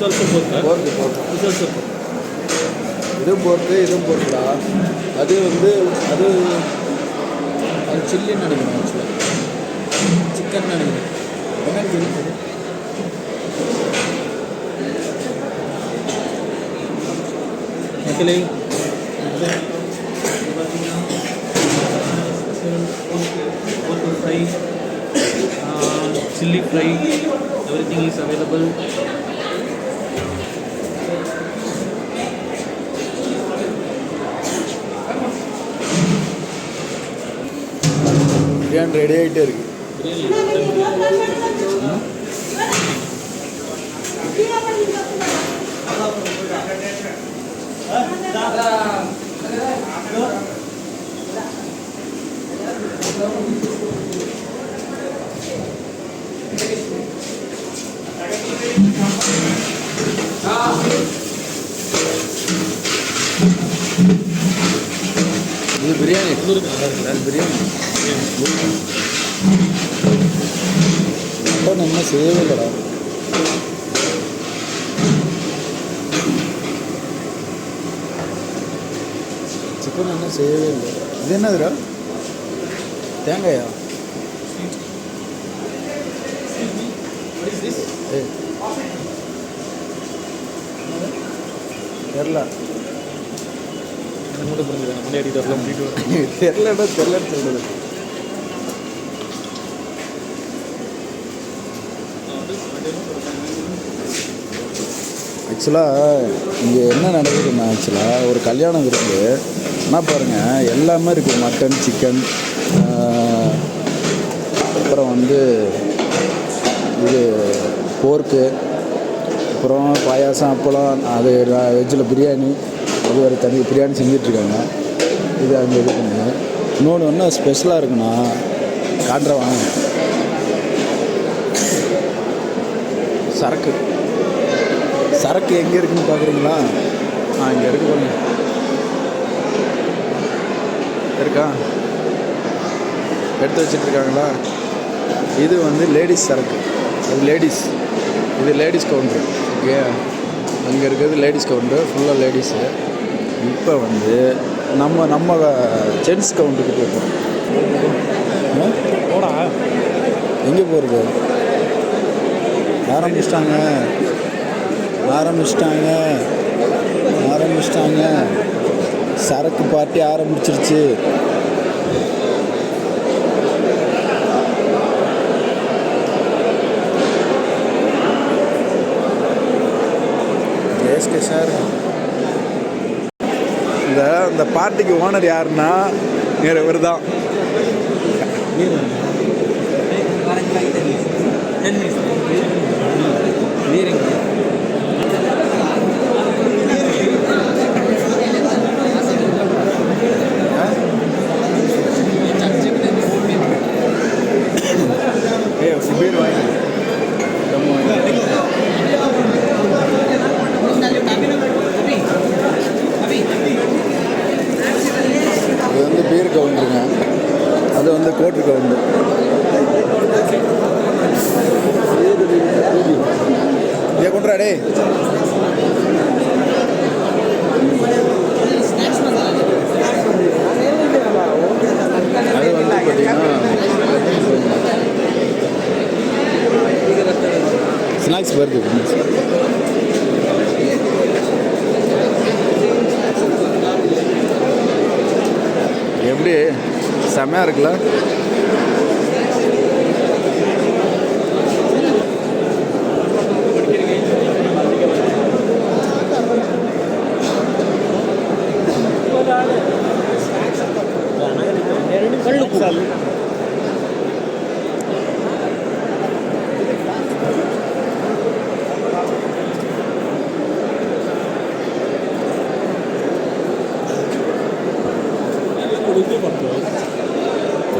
Huh? போர்க்கு போர்க்கு also pork. இதுவும் போர்க்கு இதுவும் போர்க்குடா அது வந்து அது அது சில்லின்னு நினைக்கிறேன் ஆக்சுவலாக சிக்கன் நினைக்கிறேன். என்னன்னு தெரியுது. Actually, pork fry, uh, chili fry, everything is biryani ready ஆகிட்டே இருக்கு இது பிரியாணி இது பிரியாணி மட்டன் என்ன செய்யவே இல்லைடா சிக்கன் என்ன செய்யவே இல்லை இது என்னதுடா? தேங்காயா? ஏய். தெரில மட்டும் புரிஞ்சுது முன்னாடி வரலாம் தெரிலடா தெரிலன்னு சொல்றது ஆக்சுவலாக இங்கே என்ன நடக்குதுன்னா ஆக்சுவலாக ஒரு கல்யாணம் இருக்குது என்ன பாருங்கள் எல்லாமே இருக்குது மட்டன் சிக்கன் அப்புறம் வந்து இது போர்க்கு அப்புறம் பாயாசம் அப்பளம் அது வெஜ்ஜில் பிரியாணி அது ஒரு தனி பிரியாணி செஞ்சிட்ருக்காங்க. இது அங்கே இது பண்ணுங்க. இன்னொன்று ஒன்று ஸ்பெஷலாக இருக்குண்ணா காட்டுற வாங்க. சரக்கு. சரக்கு எங்கே இருக்குன்னு பார்க்குறீங்களா ஆ இங்கே இருக்கு பாருங்க. இருக்கா? எடுத்து வச்சுட்ருக்காங்களா? இது வந்து லேடிஸ் சரக்கு. அது லேடிஸ் இது லேடிஸ் கவுண்டர் ஓகே அங்கே இருக்கிறது லேடிஸ் கவுண்டர் ஃபுல்லாக லேடிஸு இப்போ வந்து நம்ம நம்ம ஜென்ஸ் கவுண்டருக்கு போகிறோம் போடா. எங்கே போகிறது ஆரம்பிச்சிட்டாங்க. ஆரம்பிச்சிட்டாங்க. ஆரம்பிச்சிட்டாங்க. சரக்கு பார்ட்டி ஆரம்பிச்சிருச்சு. இந்த அந்த பார்ட்டிக்கு ஓனர் யாருன்னா வேறு இவர் தான் ஏ பீர் வாங்கி நம்ம இது வந்து அது வந்து கோட்டு கவுண்டர். ஏ கொண்டுறா டே அது வந்து எப்படி செம்மையாக இருக்குல்ல?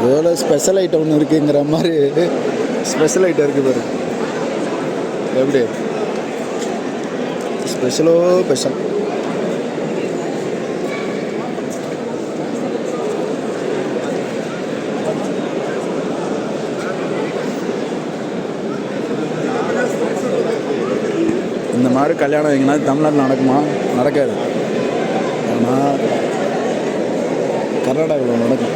எவ்வளோ ஸ்பெஷல் ஐட்டம் ஒன்று இருக்குங்கிற மாதிரி ஸ்பெஷல் ஐட்டம் இருக்குது பாரு. எப்படி? ஸ்பெஷலோ ஸ்பெஷல் இந்த மாதிரி கல்யாணம் எங்கன்னா தமிழ்நாட்டில் நடக்குமா? நடக்காது. ஆனால் கர்நாடகாவில் நடக்கும்